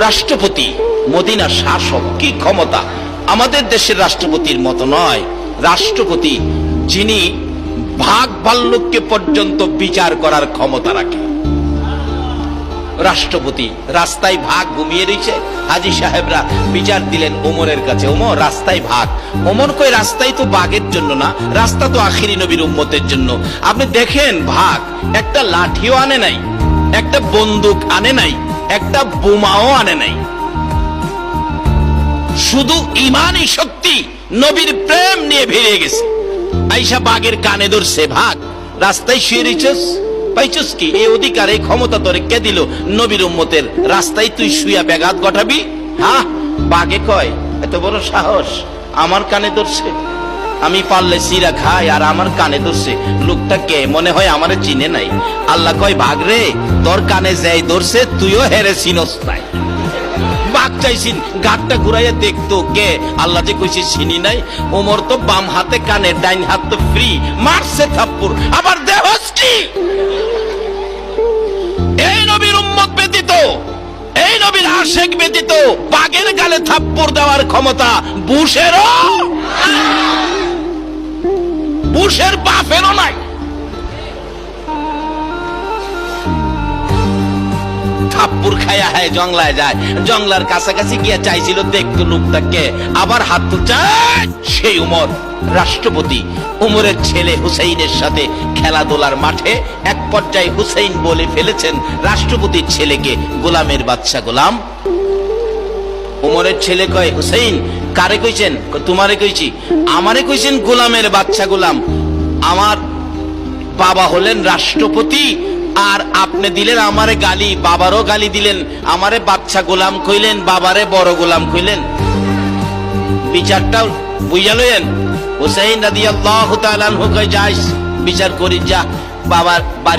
রাষ্ট্রপতি, মদিনা শাসক, কি ক্ষমতা? আমাদের দেশের রাষ্ট্রপতির মতো নয়। রাষ্ট্রপতি, যিনি ভাগ ভাল্লুককে পর্যন্ত বিচার করার ক্ষমতা রাখে। রাষ্ট্রপতি, রাস্তায় ভাগ ঘুমিয়ে রয়েছে। হাজি সাহেবরা বিচার দিলেন ওমরের কাছে। ওমর, রাস্তায় ভাগ। ওমর কই রাস্তায় তো বাঘের জন্য না, রাস্তা তো আখিরি নবীর উম্মতের জন্য। আপনি দেখেন ভাগ, একটা লাঠিও আনে নাই, একটা বন্দুক আনে নাই একটা বোমাও আনে নাই। শুধু ইমানই শক্তি নবীর প্রেম নিয়ে ভিড়ে গেছে। আইসা বাঘের কানে ধরছে, ভাগ, রাস্তায় শুয়ে রইছস? পাইছস কি? এই অধিকার এই ক্ষমতা তোরে কে দিল? নবীর উম্মতের রাস্তায় তুই শুয়া ব্যাঘাত ঘটাবি? হ্যাঁ? বাঘে কয়, এত বড় সাহস, আমার কানে ধরছে। আমি পারলে সিরা খাই আর আমার কানে ধরছে। লোকটা কে? মনে হয় আমারে চিনে নাই। আল্লাহ কয়, ভাগ রে, তোর কানে যাই ধরছে, তুইও হেরে চিনস বাঘ চাইছিন গাটটা ঘুরাইয়া দেখতো কে? আল্লাহ যে কইছে, চিনি নাই। ওমর তো বাম হাতে কানে, ডাইন হাত তো ফ্রি। মারছে থাপ্পুর আবার দেহস কি? এই নবীর উম্মত ব্যতীত, এই নবীর আশেক ব্যতীত, বাঘের গালে থাপ্পড় দেওয়ার ক্ষমতা বুশেরও। বুশের বাপেরও নাই। থাপ্পুর খায়া হয় যায়। কাছাকাছি গিয়া চাইছিল দেখতো লোকটাকে। আবার হাত সেই উমর। রাষ্ট্রপতি, উমরের ছেলে হুসেইনের সাথে খেলাধুলার মাঠে এক পর্যায়ে হুসেইন বলে ফেলেছেন রাষ্ট্রপতির ছেলেকে, গোলামের বাচ্চা গোলাম। উমরের ছেলে কয়, হুসেইন, কারে কইছেন? তোমারে কইছি, আমারে কইছেন গোলামের বাচ্চা গোলাম। আমার বাবা হলেন রাষ্ট্রপতি, আর আপনি দিলেন আমারে গালি, বাবারও গালি দিলেন, আমারে বাচ্চা গোলাম কইলেন, বাবারে বড় গোলাম কইলেন। বিচারটা বুঝা লইলেন হুসাইন রাদিয়াল্লাহু তাআলা যাইস বিচার করি, যা, বাবার বাড়ি